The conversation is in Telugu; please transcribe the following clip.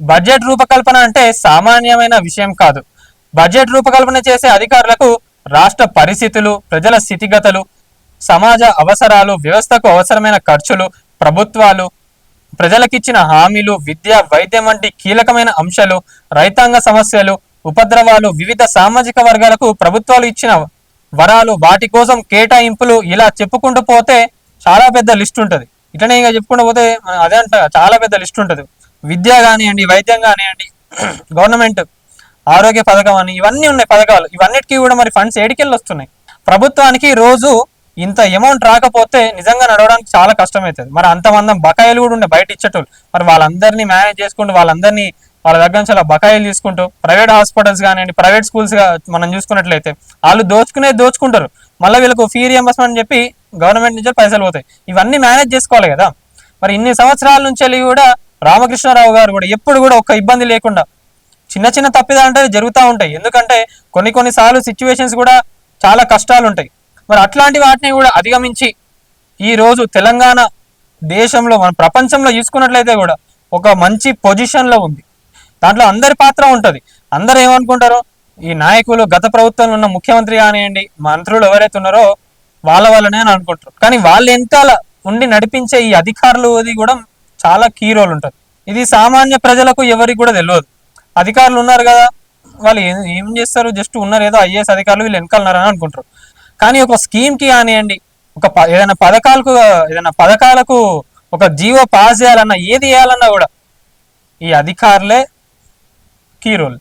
బడ్జెట్ రూపకల్పన అంటే సామాన్యమైన విషయం కాదు. బడ్జెట్ రూపకల్పన చేసే అధికారులకు రాష్ట్ర పరిస్థితులు ప్రజల స్థితిగతులు సమాజ అవసరాలు వ్యవస్థకు అవసరమైన ఖర్చులు ప్రభుత్వాలు ప్రజలకిచ్చిన హామీలు విద్య వైద్యం వంటి కీలకమైన అంశాలు రైతాంగ సమస్యలు ఉపద్రవాలు వివిధ సామాజిక వర్గాలకు ప్రభుత్వాలు ఇచ్చిన వరాలు వాటి కోసం కేటాయింపులు ఇలా చెప్పుకుంటూ పోతే చాలా పెద్ద లిస్ట్ ఉంటుంది. ఇట్లనే ఇంకా చెప్పుకుంటూ పోతే అదే అంట చాలా పెద్ద లిస్ట్ ఉంటుంది. విద్య కానివ్వండి వైద్యం కానివ్వండి గవర్నమెంట్ ఆరోగ్య పథకం అని ఇవన్నీ ఉన్నాయి పథకాలు. ఇవన్నిటికీ కూడా మరి ఫండ్స్ ఏడికెళ్ళి వస్తున్నాయి. ప్రభుత్వానికి రోజు ఇంత అమౌంట్ రాకపోతే నిజంగా నడవడానికి చాలా కష్టమవుతుంది. మరి అంతమంది బకాయిలు కూడా ఉండే బయట ఇచ్చేటోళ్ళు. మరి వాళ్ళందరినీ మేనేజ్ చేసుకుంటూ వాళ్ళందరినీ వాళ్ళ దగ్గర నుంచి అలా బకాయిలు తీసుకుంటూ ప్రైవేట్ హాస్పిటల్స్ కానివ్వండి ప్రైవేట్ స్కూల్స్గా మనం చూసుకున్నట్లయితే వాళ్ళు దోచుకునే దోచుకుంటారు. మళ్ళీ వీళ్ళకు ఫీ రియంబర్స్మెంట్ అని చెప్పి గవర్నమెంట్ నుంచి పైసలు పోతాయి. ఇవన్నీ మేనేజ్ చేసుకోవాలి కదా. మరి ఇన్ని సంవత్సరాల నుంచి వెళ్ళి కూడా రామకృష్ణారావు గారు కూడా ఎప్పుడు కూడా ఒక్క ఇబ్బంది లేకుండా చిన్న చిన్న తప్పిదాలంటే జరుగుతూ ఉంటాయి. ఎందుకంటే కొన్ని కొన్నిసార్లు సిచ్యువేషన్స్ కూడా చాలా కష్టాలు ఉంటాయి మరి అట్లాంటి వాటిని కూడా అధిగమించి ఈ రోజు తెలంగాణ దేశంలో మన ప్రపంచంలో చూసుకున్నట్లయితే కూడా ఒక మంచి పొజిషన్లో ఉంది. దాంట్లో అందరి పాత్ర ఉంటుంది. అందరు ఏమనుకుంటారు? ఈ నాయకులు గత ప్రభుత్వంలో ఉన్న ముఖ్యమంత్రి కానివ్వండి మంత్రులు ఎవరైతే ఉన్నారో వాళ్ళ వల్లనే అని అనుకుంటారు. కానీ వాళ్ళు వెనకాల ఉండి నడిపించే ఈ అధికారులు అది కూడా చాలా కీ రోల్ ఉంటుంది. ఇది సామాన్య ప్రజలకు ఎవరికి కూడా తెలియదు. అధికారులు ఉన్నారు కదా వాళ్ళు ఏం ఏం చేస్తారు? జస్ట్ ఉన్నారు ఏదో ఐఏఎస్ అధికారులు వీళ్ళు వెనకాల ఉన్నారని అనుకుంటారు. కానీ ఒక స్కీమ్కి కానివ్వండి ఒక ప- ఏదైనా పథకాలకు ఏదైనా పథకాలకు ఒక జీవో పాస్ చేయాలన్నా ఏది చేయాలన్నా కూడా ఈ అధికారులే కీ రోల్